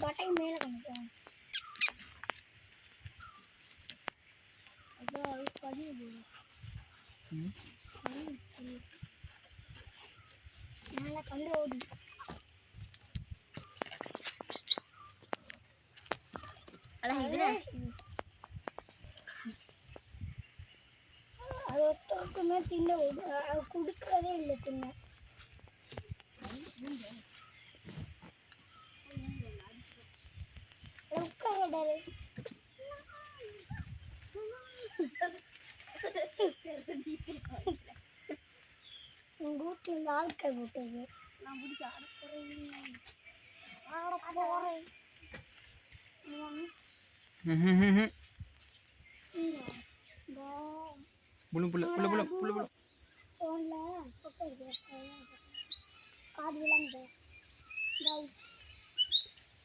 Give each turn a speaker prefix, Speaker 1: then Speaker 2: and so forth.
Speaker 1: பட்டை மேலே காமிக்கும் மேலே கண்டு ஓடி அது ஒருத்தருக்குமே தின்ன விடு- கொடுக்கறதே இல்லை தின்ன. डरे गुट लाल कर बुटे ये
Speaker 2: ना बुट चार करे आड़ पोरे
Speaker 3: हम्म। बुलु बुलु बुलु बुलु बुलु। बुलु
Speaker 1: ओला पकड़ गया काट बिलंग दे